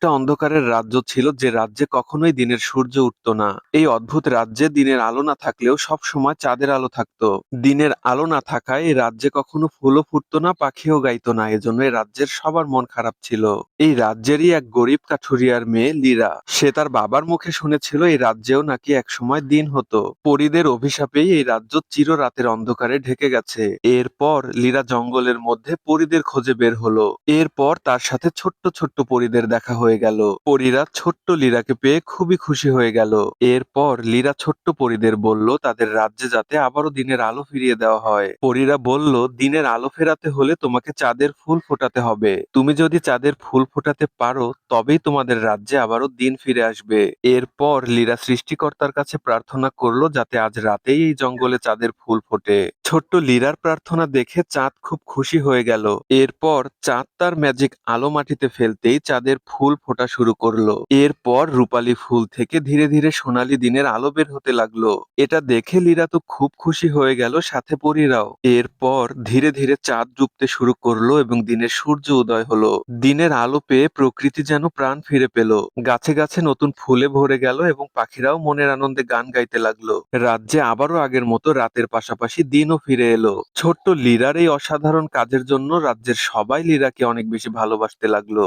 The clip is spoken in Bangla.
একটা অন্ধকারের রাজ্য ছিল যে রাজ্যে কখনোই দিনের সূর্য উঠতো না। এই অদ্ভুত রাজ্যে দিনের আলো না থাকলেও সব সময় চাঁদের আলো থাকতো। দিনের আলো না থাকায় এই রাজ্যে কখনো ফুলও ফুটতো না, পাখিও গাইত না, এজন্য এই রাজ্যের সবার মন খারাপ ছিল। এই রাজ্যেরই এক গরিব কাঠুরিয়ার মেয়ে, লীরা। সে তার বাবার মুখে শুনেছিল এই রাজ্যেও নাকি একসময় দিন হতো। পরীদের অভিশাপেই এই রাজ্য চির রাতের অন্ধকারে ঢেকে গেছে। এরপর লীরা জঙ্গলের মধ্যে পরীদের খোঁজে বের হলো। এরপর তার সাথে ছোট্ট ছোট্ট পরীদের দেখা হয়ে গেল। পরীরা ছোট্ট লীরাকে পেয়ে খুবই খুশি হয়ে গেল। এরপর লীরা ছোট্ট পরীদের বলল, তাদের রাজ্যে যাতে আবারও দিনের আলো ফিরিয়ে দেওয়া হয়। পরীরা বলল, দিনের আলো ফেরাতে হলে তোমাকে চাঁদের ফুল ফোটাতে হবে। তুমি যদি চাঁদের ফুল ফোটাতে পারো, তবেই তোমাদের রাজ্যে আবারও দিন ফিরে আসবে। এরপর লীরা সৃষ্টিকর্তার কাছে প্রার্থনা করল, যাতে আজ রাতেই এই জঙ্গলে চাঁদের ফুল ফোটে। ছোট্ট লীরার প্রার্থনা দেখে চাঁদ খুব খুশি হয়ে গেল। এরপর চাঁদ তার ম্যাজিক আলো মাটিতে ফেলতেই চাঁদের ফুল ফোটা শুরু করল। এরপর রূপালী ফুল থেকে ধীরে ধীরে সোনালী দিনের আলো বের হতে লাগল। এটা দেখে লীরা তো খুব খুশি হয়ে গেল সাথে পরীরাও। এরপর ধীরে ধীরে চাঁদ ডুবতে শুরু করল এবং দিনের সূর্য উদয় হলো। দিনের আলো পেয়ে প্রকৃতি যেন প্রাণ ফিরে পেল। গাছে গাছে নতুন ফুলে ভরে গেল এবং পাখিরাও মনের আনন্দে গান গাইতে লাগল। রাজ্যে আবারও আগের মতো রাতের পাশাপাশি দিনও ফিরে এলো। ছোট্ট লীরার এই অসাধারণ কাজের জন্য রাজ্যের সবাই লীরাকে অনেক বেশি ভালোবাসতে লাগল।